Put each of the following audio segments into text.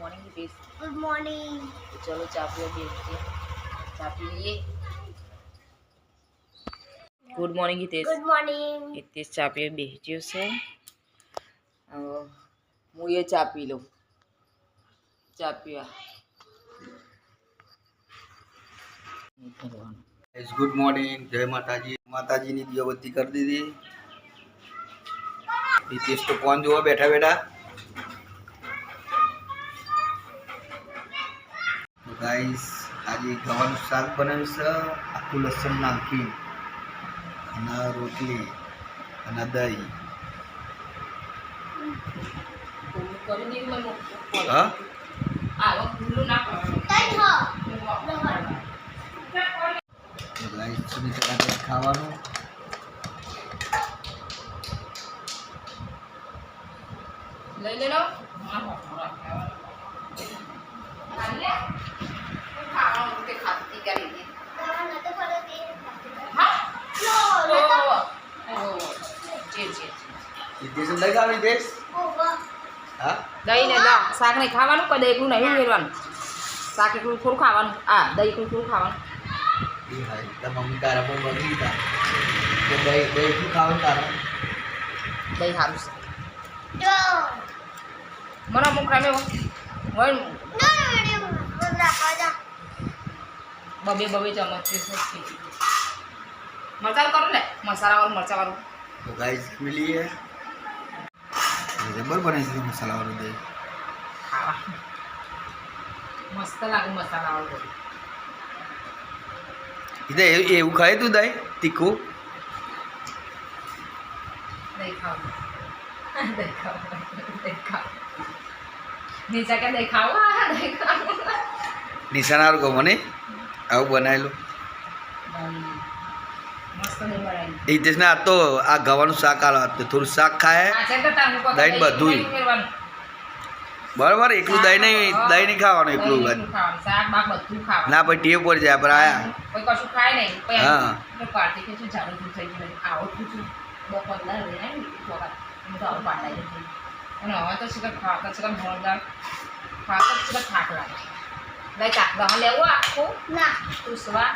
Morning Hitesh good morning તો ચલો ચા પીવા બેસીએ ચા પી લઈએ good morning Hitesh good morning Hitesh ચા પીવા બેસ્યો છે હવે હું એ ચા પી લઉં ચા પીવા ભરવાનું ગાઈઝ ગુડ મોર્નિંગ જય માતાજી માતાજીની દીવાબત્તી કરી દીધી હિતેશ તો ફોન જોવા બેઠા બેઠા તો ગાઈઝ આજે ગવાનું શાક બનાવ્યું છે, આખું લસણ નાખી અને રોટલી અને દહીં. ખાવાનું. લઈ લેલો ખાવાનું તે ખાતી કરી દે. નતો પડે તે હા દહીં ને દા શાક નહીં ખાવાનું કે દહીં એકલું નહીં ઉમેરવાનું શાક એકલું થોડું ખાવાનું? હા દહીં એકલું થોડું ખાવાનું. મમ્મી તારા દીધા દહીં દહીં શું ખાવાનું તારા દહીં સારું છે જો મને અમુક રામે હોય ખાજા બબે બબે ચમચ મસાલો કરો ને મસાલાવાળું મરચાવાળું. તો ગાઈસ મિલીએ. જબર બને છે મસાલા વાળું દહીં મસ્ત લાગે મસાલાવાળું એટલે એવું ખાય તું દહીં? તીખું? દહીં ખાવું. દહીં ખાવું. દહીં ખાવું. નીચા કે દહીં ખાવું? દહીં ખાવું. નિશાન મને આવું બનાવેલું. હિતેશને આ તો આ ગવાનું શાક આલો થોડું શાક ખાય. દહીં બધુંય. બરાબર એકલું દહીં નહીં દહીં નહીં ખાવાનું એકલું બધું. ના પછી ટેવ પડી જાય આપણે આયા. હા. ખાતા શીખર આખું ના ઉસવા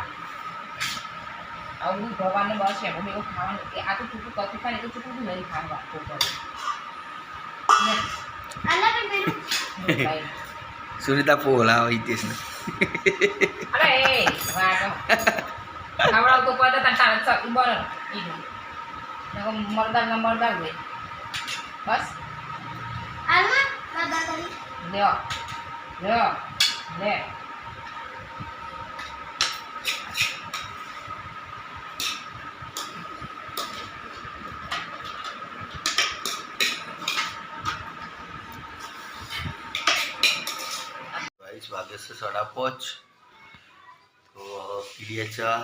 આવું ભગવાનને બસ એમ એવું ખાવાનું કે આ તો ચૂકું કશું ખાય ને તો ચૂકું નહીં ખાવાનું આખું કરે અલગ પેલું ને સુનિતા પોલા હિતેશને અરે એ વાગો ખવડાવતો પડે તને તારે ચ બને ઈનું નકો મરદાર ના મરદાર હોય બસ આલમાં દાદા કરી લ્યો લ્યો લે. વાગે છે સાડા પાંચ. તો પીડીએ ચા.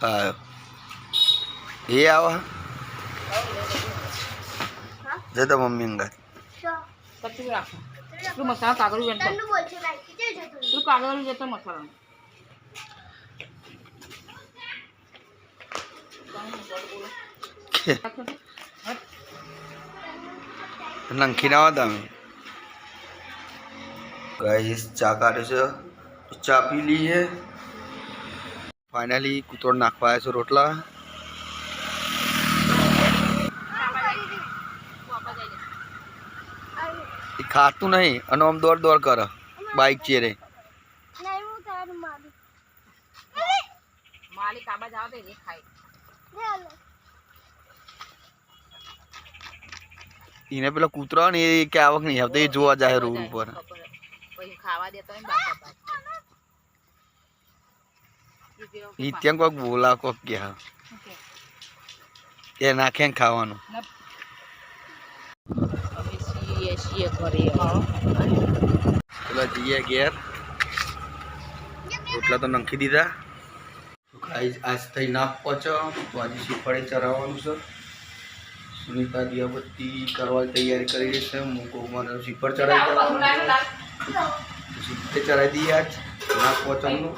હા? એ આવા. જતા મમ્મી અંગા શો? કચું રાખો. તું. મસાલા કાગળ જતો તું કાગળ જતો મસાલા નંખી ના તમે ગાઈસ ચા કાઢ્યો છે. ચા પી લઈએ ફાઇનલી કૂતરો નાખવા આવ્યો છે રોટલા એ ખાતું નહીં અને આમ દોડ દોડ કરે. બાઇક ચેરે. નહીં હું તારું મારું માલિક આબા જાવ તો એ ખાય. એને પેલા કૂતરો ને એ કે આવક નહીં આવતો એ જોવા જાય રોડ ઉપર. ત્યાં કોઈક બોલા કોઈક ગયા એ નાખે ને ખાવાનું. કરીએ. હા પેલા જઈએ ઘેર. રોટલા તો નાખી દીધા. આજ થઈ ના પહોંચો તો આજે શ્રીફળે ચરાવવાનું છે. સુનિતા દિયાબત્તી કરવાની તૈયારી કરી રહી છે. હું કહું મને શીખર ચડાવી શ્રીફળે ચડાવી દઈએ આજ. ના પહોંચવાનું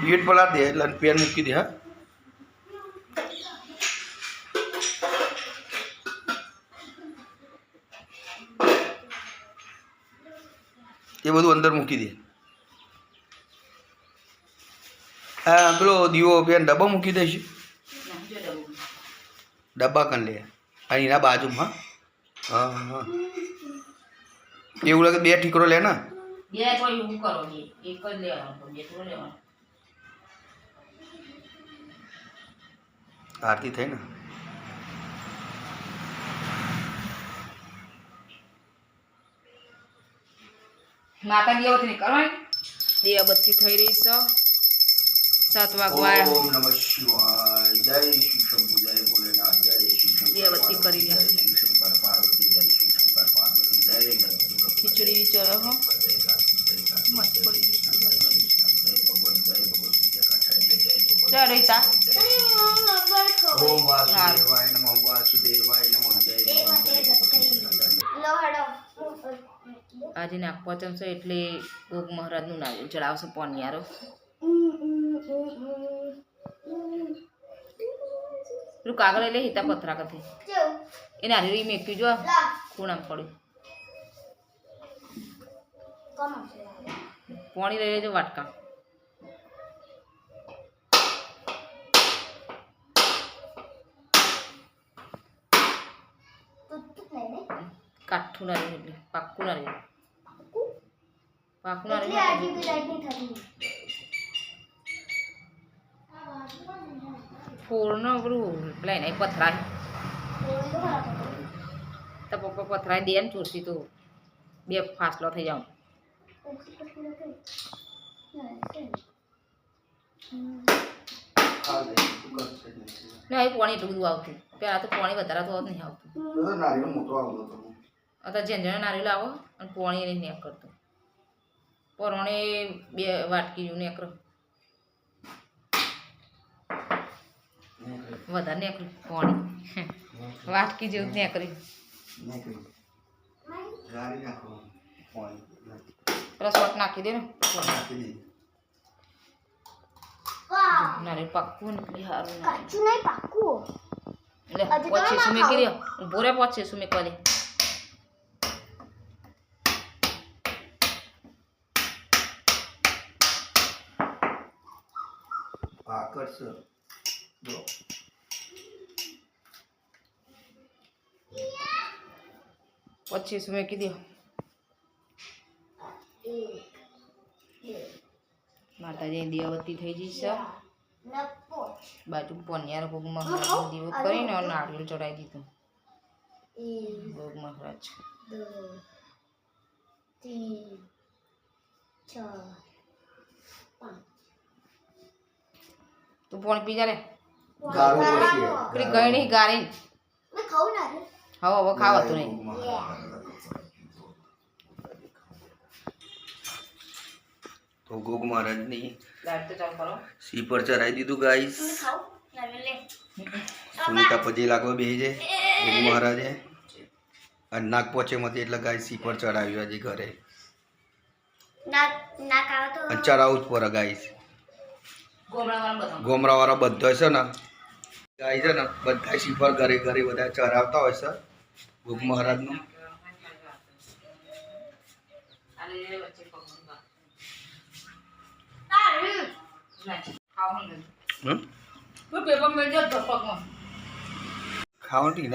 પેટ પલા દે એટલે પેન મૂકી દે હા. એ બધું અંદર મૂકી દે હા પેલો દીવો પેન ડબ્બો મૂકી દઈશ નાખજો ડબ્બો. ડબ્બા કન લે અને એના બાજુમાં હા હા એવું લાગે બે ઠીકરો લે ને બે તો એવું કરો બે એક જ લેવાનો બે થોડો લેવાનો આરતી થઈ ને માતા દીવાબત્તી નહીં કરવાની દીવાબત્તી થઈ રહી છે. સાત વાગવા ઓમ નમઃ શિવાય. જય શ્રી આજે નાગપંચમ છે એટલે ભોગ મહારાજનું નારિયેળ ચડાવશે પોનિયારો. પેલું કાગળ એટલે હિતા પથરા કથી. કેવું? એ નારિયેળ મેક્યું જો લા, ખૂણામ પડ્યું? પોણી લઈ લેજો વાટકા. કાઠું ના રહ્યું એટલે પાક્કું નારિયેળ પાક્કું એટલી આજી બી લાઈટ નહીં થતી. ફોરનો પેલું પેલા એના પથરા ઓલું તો પપ્પા પથરાય દે ને ચોરસી તો બે ફાસલો થઈ જાઉં. ના, ને. ને હવે પાણી એટલું બધું આવતું પહેલાં તો પાણી વધારે તો નહીં આવતું નારિયેળ મોટો આવતો હતો અત્યારે જેન જેને નારિયેળ આવો અને પાણી એની નેક કરતું પરણે બે વાટકી જેવું નેકરો વધારે નેકર્યું પાણી વાટકી જેવું જ નેકર્યું નીકળી. ગાળી નાખો પાણી. રસોટ નાખી દે ને નાખી દે. વાહ, નારિયેળ પાક્કું નીકળી સારું નારિયેળ કાચું નહીં પાક્કું. એટલે હજી તો પછી ના શું મેકી ખાવું. દે ઊભો રે પછી શું મેકવા દે આકર્ષ જો પછી શું મેકી દે એક, બે, માતાજી દિયાવતી થઈ જઈ છે ચાર, ને પાંચ. બાજુ પનિયાર ભોગ મહારાજ દીવો કરીને નારિયેળ ચડાવી દીધું એક, ભોગ મહારાજ દો, તીન, ચાર, પાંચ. તું પાણી પી જા રે ગાળું પછી પેલી ગયણી ગાળી. ના રે. હવે હવે ખાવાતું નહીં. તો ગોગ મહારાજની કરો. સી પર ચડાવી દીધું ગાઈસ ખાવું? સુનિતા પછી લાગવા બે છે. ગોગ મહારાજે. અને નાગ પોચેમાંથી એટલે ગાય સી પર ચડાવ્યું હજી ઘરે. ના ના ખાવ તો. અને ચડાવવું જ પડે ગાઈસ ગોમરાવાળા બધા છે ને ગાય છે ને બધા શિફર ઘરે ઘરે બધા ચરાવતા હોય છે ભૂખ મહારાજનું. નાખી. ખાવાનું નહીં.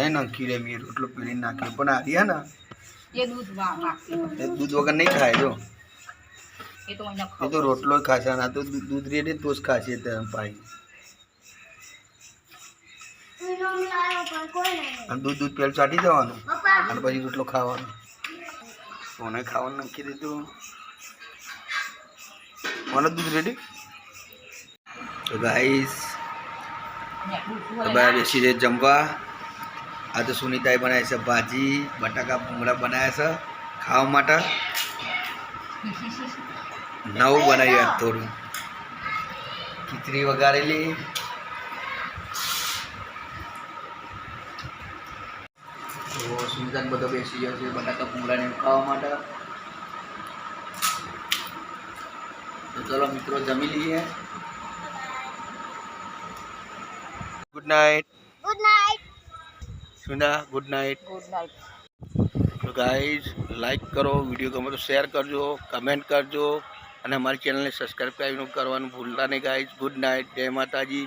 નાખી રે મેં રોટલો પીડી નાખ્યો પણ આ રહ્યા ને દૂધ વગર નહીં ખાય જો એ તો મને એ તો રોટલો ખાશે ના તો દૂધ રેડે તો જ ખાશે તેમ પણ દૂધ દૂધ પેલું ચાટી દેવાનું અને પછી રોટલો ખાવાનો. સોને ખાવાનું નક્કી દીધું મને દૂધ રેડી? તો ગાઈસ બધા બેસી જાય જમવા. આ તો સુનિતાએ બનાવી છે ભાજી બટાકા ભૂંગળા બનાવ્યા છે ખાવા માટે. નવું બનાવ્યું આજ થોડું ખીચડી વગાડેલી તો સુનિતાને બધો બેસી ગયો છે બટાકા ભૂંગળાને એવું ખાવા માટે તો ચલો મિત્રો જમી લઈએ ગુડ નાઇટ ગુડ નાઇટ સુના ગુડ નાઇટ ગુડ નાઇટ તો તો ગાઈઝ લાઈક કરો વીડિયો ગમે તો શેર કરજો કમેન્ટ કરજો અને અમારી ચેનલને સબસ્ક્રાઈબ કરવાનું ભૂલતા નહીં ગાઈઝ ગુડ નાઇટ જય માતાજી.